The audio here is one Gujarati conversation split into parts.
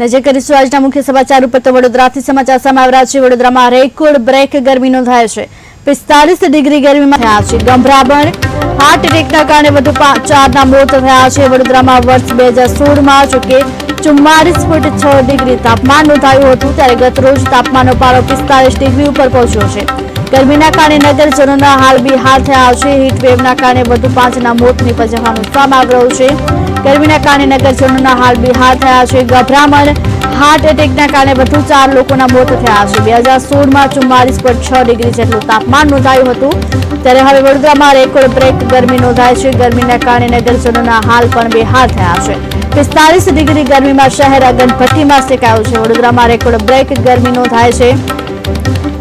નજર કરીશું આજના મુખ્ય સમાચાર ઉપર તો વડોદરાથી સમાચાર સામે છે. વડોદરામાં રેકોર્ડ બ્રેક ગરમી નોંધાય છે. પિસ્તાલીસ ડિગ્રી ગરમીમાં થયા છે. ગંભરાબણ હાર્ટ એટેકના કારણે વધુ ચારના મોત થયા છે. વડોદરામાં વર્ષ બે હજાર સોળમાં જોકે ચુમ્માલીસ પોઈન્ટ છ ડિગ્રી તાપમાન નોંધાયું હતું, ત્યારે ગત રોજ તાપમાનનો પારો પિસ્તાલીસ ડિગ્રી ઉપર પહોંચ્યો છે. ગરમીના કારણે નગરજનોના હાલ બેહાલ થયા છે. હીટવેવના કારણે વધુ પાંચના મોત નિપજવાનું સામે આવી છે. ગરમીના કારણે નગરજનોના હાલ બેહાલ થયા છે. ગભરામણ હાર્ટ એટેકના કારણે વધુ ચાર લોકોના મોત થયા છે. બે હજાર સોળમાં ચુમ્માલીસ પોઈન્ટ છ ડિગ્રી જેટલું તાપમાન નોંધાયું હતું. ત્યારે હવે વડોદરામાં રેકોર્ડ બ્રેક ગરમી નોંધાય છે. ગરમીના કારણે નગરજનોના હાલ પણ બેહાલ થયા છે. પિસ્તાલીસ ડિગ્રી ગરમીમાં શહેર અગનભટ્ટીમાં શેકાયું છે. વડોદરામાં રેકોર્ડ બ્રેક ગરમી નોંધાય છે.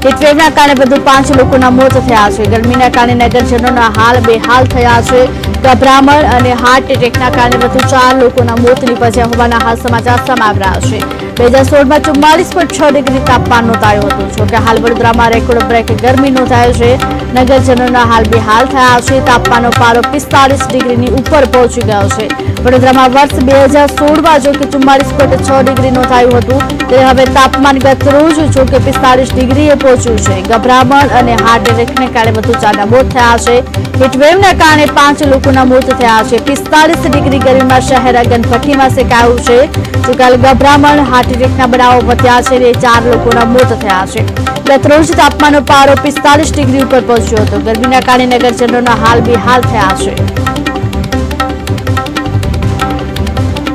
હીટવેવના કારણે વધુ પાંચ લોકોના મોત થયા છે. ગરમીના કારણે નગરજનોના હાલ બેહાલ થયા છે. ગભરામણ અને હાર્ટ એટેકના કારણે વધુ ચાર લોકોના મોત નીપજ્યા હોવાના હાલ સમાચાર સામે આવી છે. બે હજાર સોળમાં ચુમ્માલીસ પોઈન્ટ છ ડિગ્રી તાપમાન નોંધાયું હતું. જોકે હાલ વડોદરામાં રેકોર્ડ બ્રેક ગરમી નોંધાયો છે. નગરજનોના હાલ બેહાલ થયા છે. તાપમાનનો પારો પિસ્તાલીસ ડિગ્રીની ઉપર પહોંચી ગયો છે. વડોદરામાં વર્ષ બે હજાર સોળમાં જોકે ચુમ્માલીસ પોઈન્ટ છ ડિગ્રી નોંધાયું હતું ત્યારે હવે તાપમાન ગત રોજ જો પિસ્તાલીસ ડિગ્રીએ પહોંચ્યું છે. ગભરામણ અને હાર્ટ એટેકને કારણે વધુ ચારના મોત થયા છે. હીટવેવના કારણે પાંચ લોકોના મોત થયા છે. પિસ્તાલીસ ડિગ્રી ગરમીમાં શહેર અગનભઠ્ઠીમાં શેકાયું છે. જો કાલ ગભરામણ, હાર્ટ એટેકના બનાવો વધ્યા છે અને ચાર લોકોના મોત થયા છે. ગત તાપમાનનો પારો પિસ્તાલીસ ડિગ્રી ઉપર પહોંચ્યો હતો. ગરમીના કારણે નગરજનોના હાલ બેહાલ થયા છે.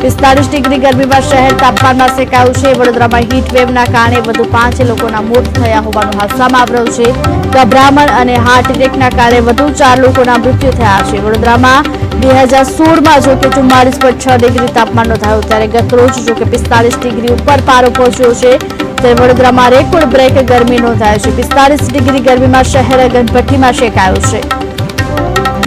પિસ્તાલીસ ડિગ્રી ગરમીમાં શહેર તાપમાનમાં સેકાયું છે. વડોદરામાં હીટવેવના કારણે વધુ પાંચ લોકોના મોત થયા હોવાનું હાદસામાં સામે આવી છે. ગભરામણ અને હાર્ટ એટેકના કારણે વધુ ચાર લોકોના મૃત્યુ થયા છે. વડોદરામાં બે હજાર સોળમાં જો કે ચુમ્માલીસ પોઈન્ટ છ ડિગ્રી તાપમાન નોંધાયું ત્યારે ગતરોજ જો કે પિસ્તાલીસ ડિગ્રી ઉપર પારો પહોંચ્યો છે. ત્યારે વડોદરામાં રેકોર્ડ બ્રેક ગરમી નોંધાયો છે. પિસ્તાલીસ ડિગ્રી ગરમીમાં શહેર ગણપટ્ટીમાં શેકાયો છે.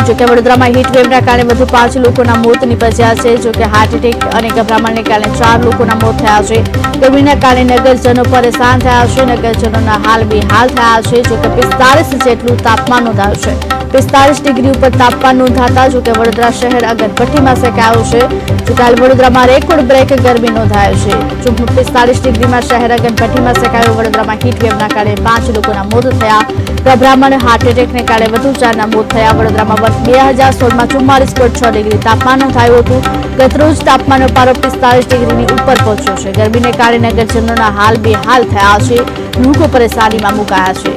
જોકે વડોદરામાં હીટવેવના કારણે વધુ પાંચ લોકોના મોત નીપજ્યા છે. જોકે હાર્ટ એટેક અને ગભરામણને કારણે ચાર લોકોના મોત થયા છે. ગરમીના કારણે નગરજનો પરેશાન થયા છે. નગરજનોના હાલ બેહાલ થયા છે. જોકે પિસ્તાલીસ જેટલું તાપમાન નોંધાયું છે. પિસ્તાલીસ ડિગ્રી ઉપર તાપમાન નોંધાતા જોકે વડોદરા શહેર અગરભઠ્ઠીમાં શેકાયું છે. જો કાલ વડોદરામાં રેકોર્ડ બ્રેક ગરમી નોંધાયો છે. જો પિસ્તાલીસ ડિગ્રીમાં શહેર અગરભઠ્ઠીમાં શેકાયું વડોદરામાં હીટવેવના કારણે પાંચ લોકોના મોત થયા. ગભરામણ હાર્ટ એટેકને કારણે વધુ ચારના મોત થયા. વડોદરામાં વર્ષ બે હજાર સોળમાં ચુમ્માલીસ પોઈન્ટ છ ડિગ્રી તાપમાન નોંધાયું હતું. ગતરોજ તાપમાનનો પારો પિસ્તાલીસ ડિગ્રીની ઉપર પહોંચ્યો છે. ગરમીને કારણે નગરજનોના હાલ બેહાલ થયા છે. લોકો પરેશાનીમાં મુકાયા છે.